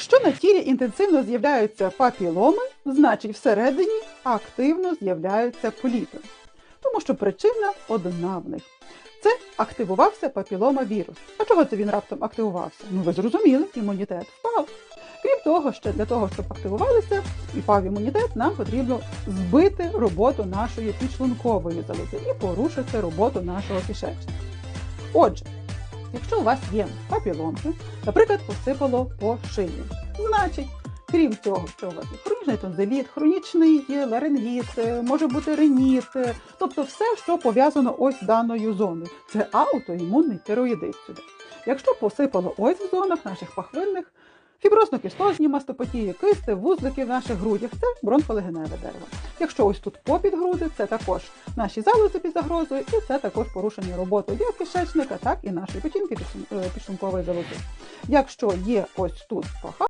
Якщо на тілі інтенсивно з'являються папіломи, значить всередині активно з'являються поліпи. Тому що причина одна в них. Це активувався папілома вірус. А чого це він раптом активувався? Ну ви зрозуміли, імунітет впав. Крім того, ще для того, щоб активувалися і впав імунітет, нам потрібно збити роботу нашої підшлункової залози і порушити роботу нашого кишечника. Отже, якщо у вас є папіломки, наприклад, посипало по шиї, значить, крім цього, що у вас є хронічний тонзиліт, хронічний ларингіт, е, може бути реніт, е, тобто все, що пов'язано ось даною зоною. Це аутоімунний тироїдит сюди. Якщо посипало ось в зонах наших пахвинних, фіброзно-кістозні мастопатії, кисти, вузлики в наших грудях це бронхолегеневе дерево. Якщо ось тут попід груди, це також наші залози під загрозою, і це також порушення роботи як кишечника, так і нашої печінки підшлункової залози. Якщо є ось тут паха,